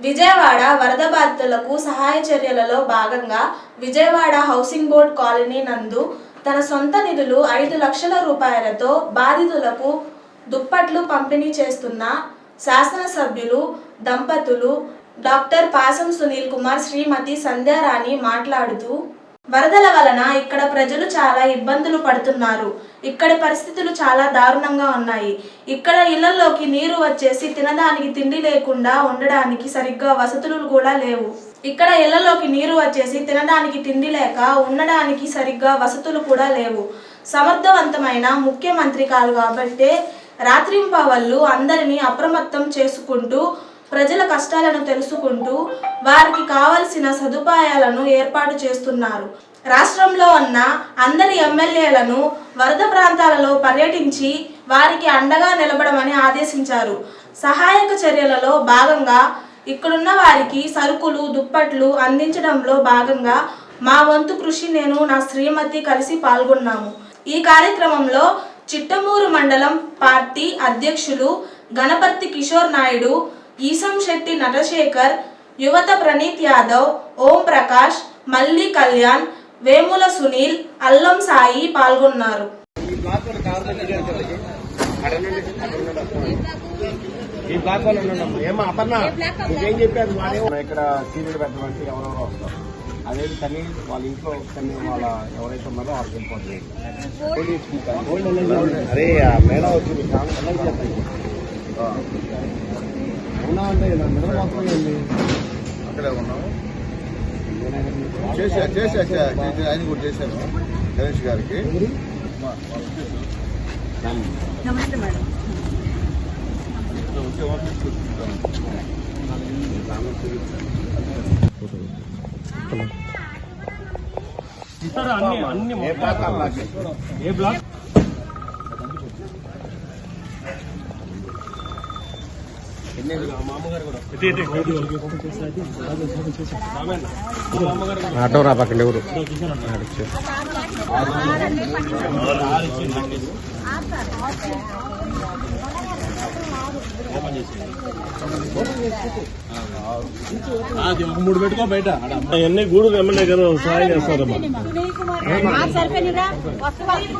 విజయవాడ వరద బాధితులకు సహాయ చర్యలలో భాగంగా విజయవాడ హౌసింగ్ బోర్డ్ కాలనీ నందు తన సొంత నిధులు ఐదు లక్షల రూపాయలతో బాధితులకు దుప్పట్లు పంపిణీ చేస్తున్న శాసనసభ్యులు దంపతులు డాక్టర్ పాసం సునీల్ కుమార్ శ్రీమతి సంధ్యారాణి మాట్లాడుతూ వరదల వలన ఇక్కడ ప్రజలు చాలా ఇబ్బందులు పడుతున్నారు. ఇక్కడ పరిస్థితులు చాలా దారుణంగా ఉన్నాయి. ఇక్కడ ఇళ్ళలోకి నీరు వచ్చేసి తినడానికి తిండి లేకుండా ఉండడానికి సరిగ్గా వసతులు కూడా లేవు. ఇక్కడ ఇళ్ళలోకి నీరు వచ్చేసి తినడానికి తిండి లేక ఉండడానికి సరిగ్గా వసతులు కూడా లేవు. సమర్థవంతమైన ముఖ్యమంత్రి కాదు కాబట్టే రాత్రింపవళ్ళు అందరినీ అప్రమత్తం చేసుకుంటూ ప్రజల కష్టాలను తెలుసుకుంటూ వారికి కావలసిన సదుపాయాలను ఏర్పాటు చేస్తున్నారు. రాష్ట్రంలో ఉన్న అందరి ఎమ్మెల్యేలను వరద ప్రాంతాలలో పర్యటించి వారికి అండగా నిలబడమని ఆదేశించారు. సహాయక చర్యలలో భాగంగా ఇక్కడున్న వారికి సరుకులు దుప్పట్లు అందించడంలో భాగంగా మా వంతు కృషి నేను నా శ్రీమతి కలిసి పాల్గొన్నాము. ఈ కార్యక్రమంలో చిట్టమూరు మండలం పార్టీ అధ్యక్షులు గణపతి కిషోర్ నాయుడు ఈసం శెట్టి నటశేఖర్ యువత ప్రణీత్ యాదవ్ ఓం ప్రకాష్ మల్లి కళ్యాణ్ వేముల సునీల్ అల్లం సాయి పాల్గొన్నారు. ఈ బ్లాక్ వాళ్ళు ఉన్నాం ఏమా అపర్ణ నీకేం చెప్పారు? వాడే ఇక్కడ సీరియల్ పెట్టడానికి ఎవరెవరో వస్తారు. అదే తల్లి వాళ్ళ ఇంట్లో తల్లి వాళ్ళ ఎవరైతే ఉన్నారో వాళ్ళకి వెళ్ళిపోతుంది అరే మేడం వచ్చింది. అవునా అంటే అక్కడే ఉన్నాము. చేశా చేశా. ఆయన కూడా చేశాను గణేష్ గారికి. ఆ బ్లాక్? ఏ బ్లాక్? ఆటో రా పక్కన ఎవరు మూడు పెట్టుకో బయట అవన్నీ గూడు ఎమ్మెల్యే కదా సహాయం చేస్తారమ్మా మాకు